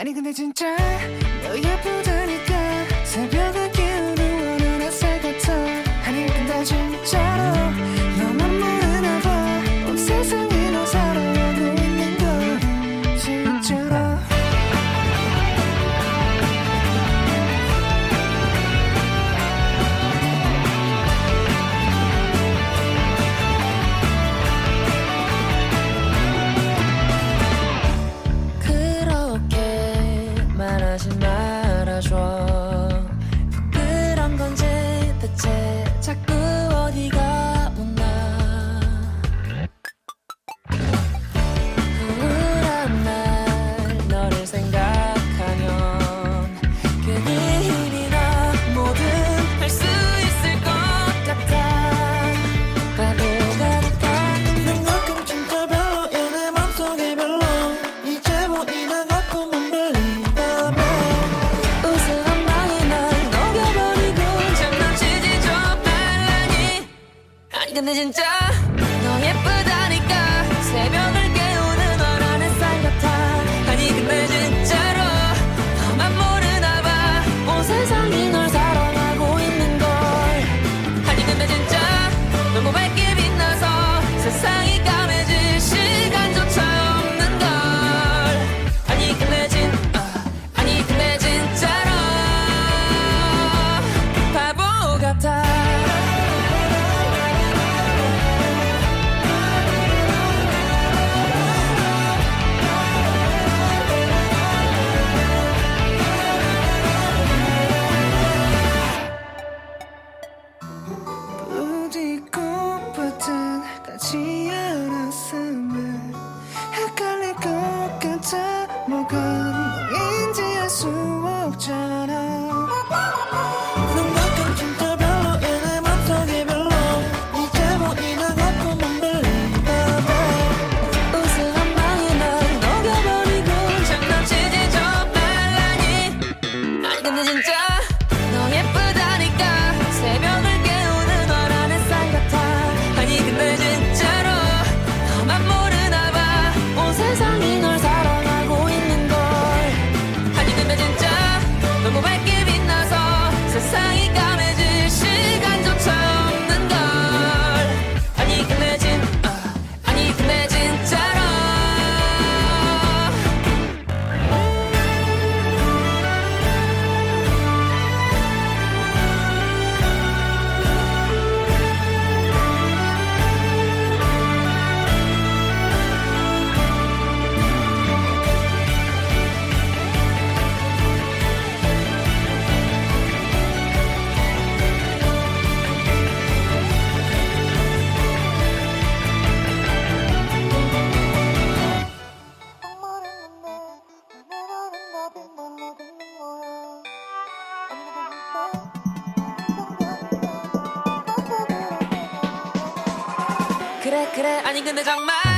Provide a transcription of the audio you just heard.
아니 근데 진짜 너 예쁘잖아 새벽을 see you. 그래 그래. 아니 근데 정말